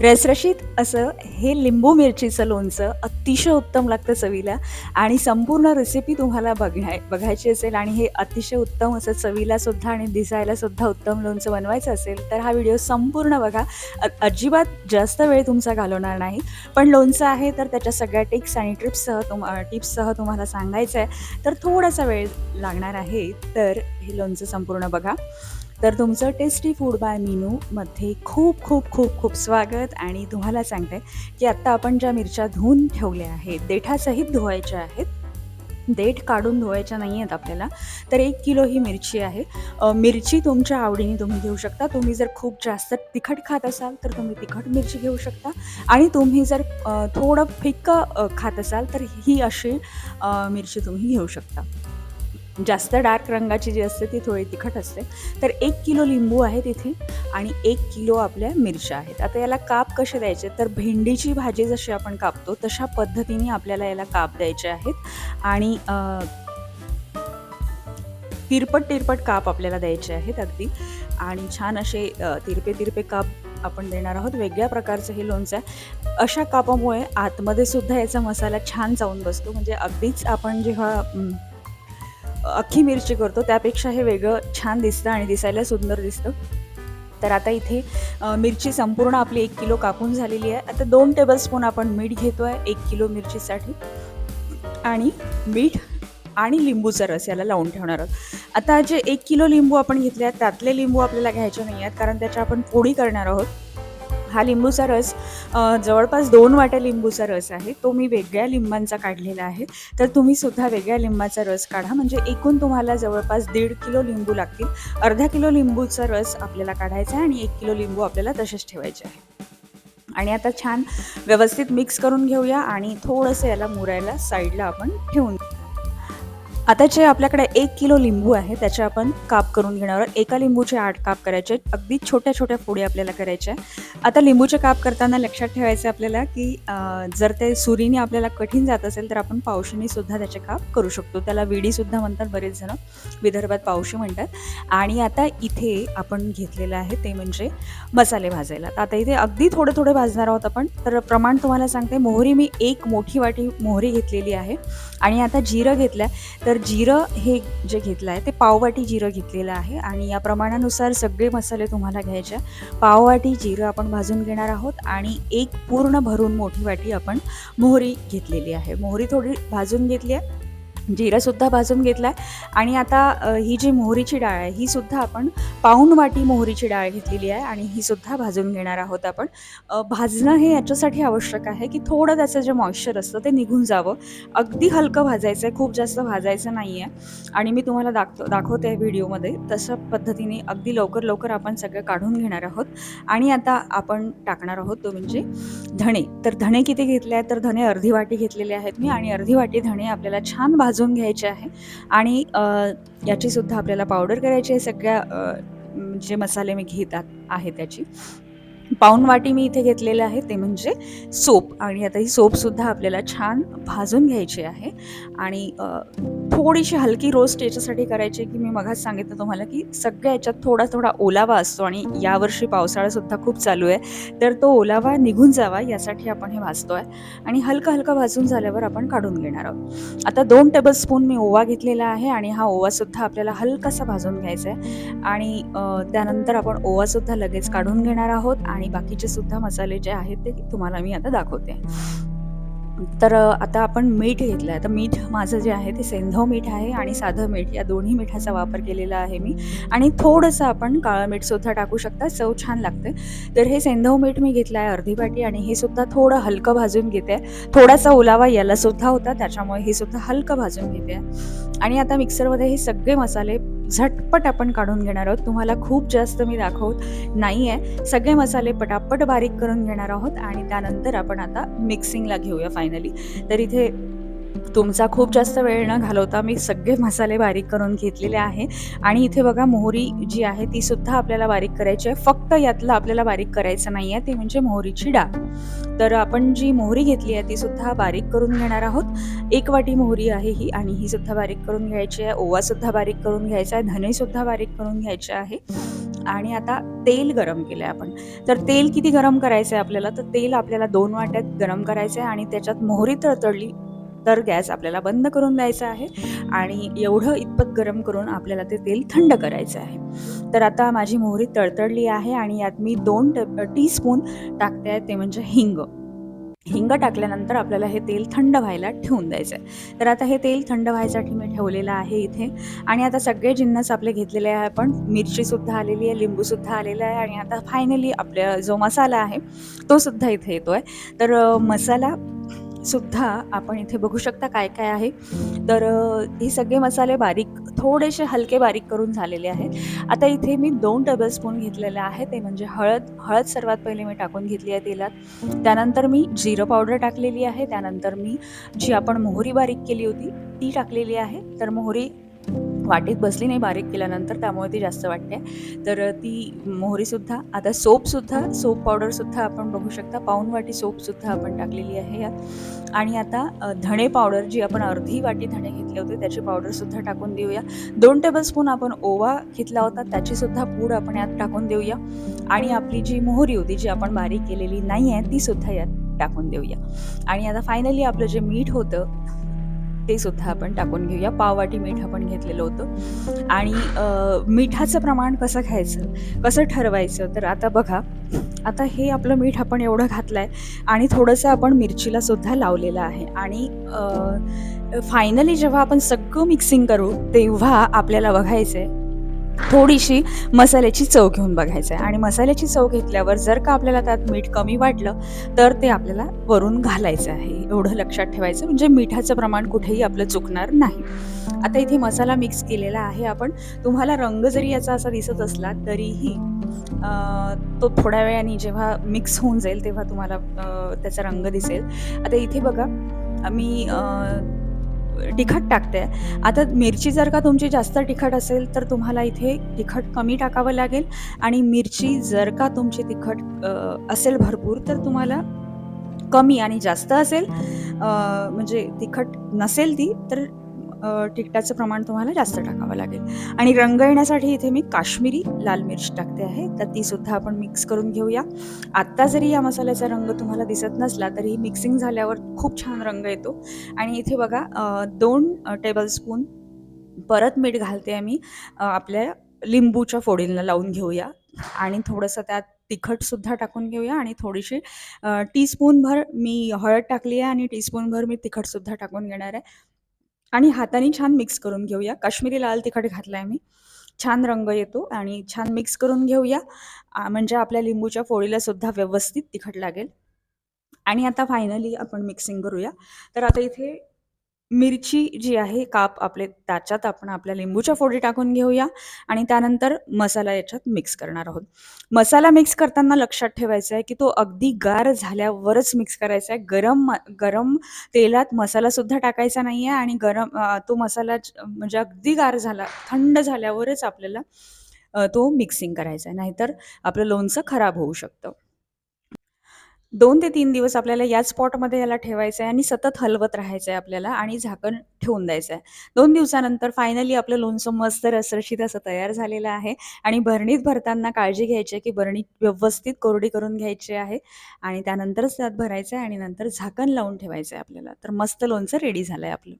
रसरशीत असं हे लिंबू मिरचीचं लोणचं अतिशय उत्तम लागतं चवीला आणि संपूर्ण रेसिपी तुम्हाला बघण्या बघायची असेल आणि हे अतिशय उत्तम असं चवीला सुद्धा आणि दिसायला सुद्धा उत्तम लोणचं बनवायचं असेल तर हा व्हिडिओ संपूर्ण बघा. अजिबात जास्त वेळ तुमचा घालवणार नाही. पण लोणचं आहे तर त्याच्या सगळ्या टिप्स आणि ट्रिप्ससह तुम टिप्ससह तुम्हाला सांगायचं आहे तर थोडासा वेळ लागणार आहे तर हे लोणचं संपूर्ण बघा. तर तुमचं टेस्टी फूड बाय मेनूमध्ये खूप खूप खूप खूप स्वागत. आणि तुम्हाला सांगते की आत्ता आपण ज्या मिरच्या धुवून ठेवल्या आहेत देठासहित धुवायच्या आहेत. देठ काढून धुवायच्या नाही आहेत आपल्याला तर एक किलो ही मिरची आहे. मिरची तुमच्या आवडीने तुम्ही घेऊ शकता. तुम्ही जर खूप जास्त तिखट खात असाल तर तुम्ही तिखट मिरची घेऊ शकता. आणि तुम्ही जर थोडं फिक्कं खात असाल तर ही अशी मिरची तुम्ही घेऊ शकता. जास्त डार्क रंगाची जी असते ती थोडी तिखट असते. तर एक किलो लिंबू आहे तिथे आणि एक किलो आपल्या मिरच्या आहेत. आता याला काप कसे द्यायचे? तर भेंडीची भाजी जशी आपण कापतो तशा पद्धतीने आपल्याला याला काप द्यायचे आहेत. आणि तिरपट तिरपट काप आपल्याला द्यायचे आहेत अगदी. आणि छान असे तिरपे तिरपे काप आपण देणार आहोत. वेगळ्या प्रकारचं हे लोणचं आहे. अशा कापामुळे आतमध्ये सुद्धा याचा मसाला छान जाऊन बसतो. म्हणजे अगदीच आपण जेव्हा अख्खी मिरची करतो. त्यापेक्षा हे वेगळं छान दिसतं आणि दिसायला सुंदर दिसतं. तर आता इथे मिरची संपूर्ण आपली एक किलो कापून झालेली आहे. आता दोन टेबलस्पून आपण मीठ घेतो आहे एक किलो मिरचीसाठी. आणि मीठ आणि लिंबूचा रस याला लावून ठेवणार आहोत. आता जे एक किलो लिंबू आपण घेतले आहेत त्यातले लिंबू आपल्याला घ्यायचे नाही आहेत कारण त्याच्या आपण पोळी करणार आहोत. हा लिंबूचा रस जवळपास दोन वाट्या लिंबूचा रस आहे. तो मी वेगळ्या लिंबांचा काढलेला आहे. तर तुम्ही सुद्धा वेगळ्या लिंबाचा रस काढा. म्हणजे एकूण तुम्हाला जवळपास दीड किलो लिंबू लागतील. अर्धा किलो लिंबूचा रस आपल्याला काढायचा आहे आणि एक किलो लिंबू आपल्याला तसेच ठेवायचे आहे. आणि आता छान व्यवस्थित मिक्स करून घेऊया आणि थोडंसं याला मुरायला साईडला आपण ठेवून आता जे आपल्याकडे एक किलो लिंबू आहे त्याचे आपण काप करून घेणार आहोत. एका लिंबूचे आठ काप करायचे. आहेत. अगदी छोट्या छोट्या फोडी आपल्याला करायच्या आहे. आता लिंबूचे काप करताना लक्षात ठेवायचे आपल्याला की जर ते सुरीने आपल्याला कठीण जात असेल तर आपण पावशीने सुद्धा त्याचे काप करू शकतो. त्याला विडीसुद्धा म्हणतात बरेच जण विदर्भात पावशी म्हणतात. आणि आता इथे आपण घेतलेलं आहे ते म्हणजे मसाले भाजायला. तर आता इथे अगदी थोडे थोडे भाजणार आहोत आपण. तर प्रमाण तुम्हाला सांगते मोहरी मी एक मोठी वाटी मोहरी घेतलेली आहे. आणि आता जिरं घेतलं तर तर जिरं हे जे घेतलं आहे ते पाववाटी जिरं घेतलेलं आहे आणि या प्रमाणानुसार सगळे मसाले तुम्हाला घ्यायचे पाववाटी जिरं आपण भाजून घेणार आहोत आणि एक पूर्ण भरून मोठी वाटी आपण मोहरी घेतलेली आहे. मोहरी थोडी भाजून घेतली आहे. जिरासुद्धा भाजून घेतला आहे आणि आता ही जी मोहरीची डाळ आहे ही सुद्धा आपण पाऊण वाटी मोहरीची डाळ घेतलेली आहे आणि ही सुद्धा भाजून घेणार आहोत आपण. भाजणं हे याच्यासाठी आवश्यक आहे की थोडं त्याचं जे मॉइश्चर असतं ते निघून जावं. अगदी हलकं भाजायचं आहे खूप जास्त भाजायचं नाही आहे आणि मी तुम्हाला दाखतो दाखवते आहे व्हिडिओमध्ये तशा पद्धतीने अगदी लवकर लवकर आपण सगळं काढून घेणार आहोत. आणि आता आपण टाकणार आहोत तो म्हणजे धणे. तर धणे किती घेतले आहेत? तर धणे अर्धी वाटी घेतलेले आहेत मी. आणि अर्धी वाटी धणे आपल्याला छान भाजून घ्यायचे आहे. आणि याचीसुद्धा याची सुद्धा आपल्याला पावडर करायची आहे. सगळ्या जे मसाले मी घेतात आहे त्याची. पाऊन वाटी मी इथे घेतलेलं आहे ते म्हणजे सोप. आणि आता ही सोपसुद्धा आपल्याला छान भाजून घ्यायची आहे. आणि थोडीशी हलकी रोस्ट याच्यासाठी करायची आहे की मी मगाच सांगितलं तुम्हाला की सगळ्या याच्यात थोडा थोडा ओलावा असतो आणि यावर्षी पावसाळासुद्धा खूप चालू आहे. तर तो ओलावा निघून जावा यासाठी आपण हे भाजतो आहे आणि हलका हलका भाजून झाल्यावर आपण काढून घेणार आहोत. आता दोन टेबलस्पून मी ओवा घेतलेला आहे आणि हा ओवासुद्धा आपल्याला हलकासा भाजून घ्यायचा आहे. आणि त्यानंतर आपण ओवासुद्धा लगेच काढून घेणार आहोत आणि आणि बाकीचे सुद्धा मसाले जे आहेत ते तुम्हाला मी आता दाखवते. तर आता आपण मीठ घेतलं आहे तर मीठ माझं जे आहे ते सेंधव मीठ आहे आणि साधं मीठ या दोन्ही मिठाचा वापर केलेला आहे मी. आणि थोडंसं आपण काळं मीठसुद्धा टाकू शकता. चव छान लागते. तर हे सेंधव मीठ मी घेतलं आहे अर्धी वाटी आणि हे सुद्धा थोडं हलकं भाजून घेते. थोडासा ओलावा याला सुद्धा होता. त्याच्यामुळे हे सुद्धा हलकं भाजून घेते. आणि आता मिक्सरमध्ये हे सगळे मसाले झटपट आपण काढून घेणार आहोत. तुम्हाला खूप जास्त मी दाखवत नाही आहे सगळे मसाले पटापट बारीक करून घेणार आहोत आणि त्यानंतर आपण आता मिक्सिंगला घेऊया फायनल तर इथे तुमचा खूप जास्त वेळ न घालवता मी सगळे मसाले बारीक करून घेतलेले आहे. आणि इथे बघा मोहरी जी आहे ती सुद्धा आपल्याला बारीक करायची आहे. फक्त यातलं आपल्याला बारीक करायचं नाही आहे ते म्हणजे मोहरीची डाळ. तर आपण जी मोहरी घेतली आहे ती सुद्धा बारीक करून घेणार आहोत. एक वाटी मोहरी आहे ही आणि ही सुद्धा बारीक करून घ्यायची आहे. ओवा सुद्धा बारीक करून घ्यायचा आहे. धने सुद्धा बारीक करून घ्यायचे आहे. आणि आता तेल गरम केलं आहे आपण. तर तेल किती गरम करायचं आहे आपल्याला? तर तेल आपल्याला दोन वाट्यात गरम करायचं आहे आणि त्याच्यात मोहरी तळतळली तर गॅस आपल्याला बंद करून द्यायचा आहे आणि एवढं इतपत गरम करून आपल्याला ते तेल थंड करायचं आहे. तर आता माझी मोहरी तळतळली आहे आणि यात मी दोन टीस्पून टाकते आहे ते म्हणजे हिंग. हिंग टाकल्यानंतर आपल्याला हे तेल थंड व्हायला ठेवून द्यायचं आहे तर आता हे तेल थंड व्हायसाठी मी ठेवलेलं आहे इथे. आणि आता सगळे जिन्नस आपले घेतलेले आहे आपण. मिरचीसुद्धा आलेली आहे लिंबूसुद्धा आलेला आहे. आणि आता फायनली आपल्या जो मसाला आहे तो सुद्धा इथे येतो आहे तर मसाला सुद्धा आपण इथे बघू शकता काय काय आहे. तर हे सगळे मसाले बारीक थोडेसे हलके बारीक करून झालेले आहेत. आता इथे मी दोन टेबलस्पून घेतलेले आहे ते म्हणजे हळद हळद सर्वात पहिले मी टाकून घेतली आहे तेलात. त्यानंतर मी जिरं पावडर टाकलेली आहे. त्यानंतर मी जी आपण मोहरी बारीक केली होती ती टाकलेली आहे. तर मोहरी वाटीत बसली नाही बारीक केल्यानंतर त्यामुळे ती जास्त वाटते. तर ती मोहरीसुद्धा आता सोपसुद्धा सोप पावडरसुद्धा आपण बघू शकता. पाऊन वाटी सोपसुद्धा आपण टाकलेली आहे यात. आणि आता धणे पावडर जी आपण अर्धी वाटी धणे घेतले होते त्याची पावडरसुद्धा टाकून देऊया. दोन टेबलस्पून आपण ओवा घेतला होता त्याचीसुद्धा पूड आपण यात टाकून देऊया. आणि आपली जी मोहरी होती जी आपण बारीक केलेली नाही आहे तीसुद्धा यात टाकून देऊया. आणि आता फायनली आपलं जे मीठ होतं ते सुद्धा आपण टाकून घेऊया. पाववाटी मीठ आपण घेतलेलं होतं. आणि मिठाचं प्रमाण कसं खायचं कसं ठरवायचं? तर आता बघा आता हे आपलं मीठ आपण एवढं घातलं आहे आणि थोडंसं आपण मिरचीला सुद्धा लावलेलं आहे. आणि फायनली जेव्हा आपण सगळं मिक्सिंग करू तेव्हा आपल्याला बघायचं आहे थोडीशी मसाल्याची चव घेऊन बघायचं आहे आणि मसाल्याची चव घेतल्यावर जर का आपल्याला त्यात मीठ कमी वाटलं तर ते आपल्याला वरून घालायचं आहे. एवढं लक्षात ठेवायचं म्हणजे मिठाचं प्रमाण कुठेही आपलं चुकणार नाही. आता इथे मसाला मिक्स केलेला आहे. आपण तुम्हाला रंग जरी याचा असा दिसत असला तरीही तो थोड्या वेळाने जेव्हा मिक्स होऊन जाईल तेव्हा तुम्हाला त्याचा रंग दिसेल. आता इथे बघा मी तिखट टाकते. आता मिरची जर का तुमची जास्त तिखट असेल तर तुम्हाला इथे तिखट कमी टाकावं लागेल. आणि मिरची जर का तुमची तिखट असेल भरपूर तर तुम्हाला कमी आणि जास्त असेल. म्हणजे तिखट नसेल ती तर तिखटाचं प्रमाण तुम्हाला जास्त टाकावं लागेल. आणि रंग येण्यासाठी इथे मी काश्मीरी लाल मिर्च टाकते आहे. तर ती सुद्धा आपण मिक्स करून घेऊया. आत्ता जरी या मसाल्याचा रंग तुम्हाला दिसत नसला तरी मिक्सिंग झाल्यावर खूप छान रंग येतो. आणि इथे बघा दोन टेबलस्पून परत मीठ घालते आहे मी. आपल्या लिंबूच्या फोडींना लावून घेऊया. आणि थोडंसं त्यात तिखटसुद्धा टाकून घेऊया. आणि थोडीशी अ, टीस्पूनभर मी हळद टाकली आहे आणि टीस्पूनभर मी तिखटसुद्धा टाकून घेणार आहे. आणि हाताने छान मिक्स करून घेऊया. काश्मीरी लाल तिखट घातला आहे मी. छान रंग येतो आणि छान मिक्स करून घेऊया. म्हणजे आपल्या लिंबूच्या फोडीला सुद्धा व्यवस्थित तिखट लागेल. आणि आता फायनली आपण मिक्सिंग करूया. तर आता इथे मिरची जी आहे काप आपले त्याच्यात आपण आपल्या लिंबूच्या फोडी टाकून घेऊया आणि त्यानंतर मसाला याच्यात मिक्स करणार आहोत. मसाला मिक्स करताना लक्षात ठेवायचा आहे की तो अगदी गार झाल्यावरच मिक्स करायचा आहे. गरम म गरम तेलात मसालासुद्धा टाकायचा नाही आहे आणि गरम तो मसाला म्हणजे अगदी गार झाला थंड झाल्यावरच आपल्याला तो मिक्सिंग करायचा आहे. नाहीतर आपलं लोणचं खराब होऊ शकतं. दोन ते तीन दिवस आपल्याला याच स्पॉटमध्ये याला ठेवायचं आहे आणि सतत हलवत राहायचं आहे आपल्याला आणि झाकण ठेवून द्यायचं आहे दोन दिवसानंतर फायनली आपलं लोणचं मस्त रसरशीत असं तयार झालेलं आहे आणि भरणीत भरताना काळजी घ्यायची आहे की भरणी व्यवस्थित कोरडी करून घ्यायची आहे आणि त्यानंतरच त्यात भरायचं आहे आणि नंतर झाकण लावून ठेवायचं आहे आपल्याला. तर मस्त लोणचं रेडी झालं आहे आपलं.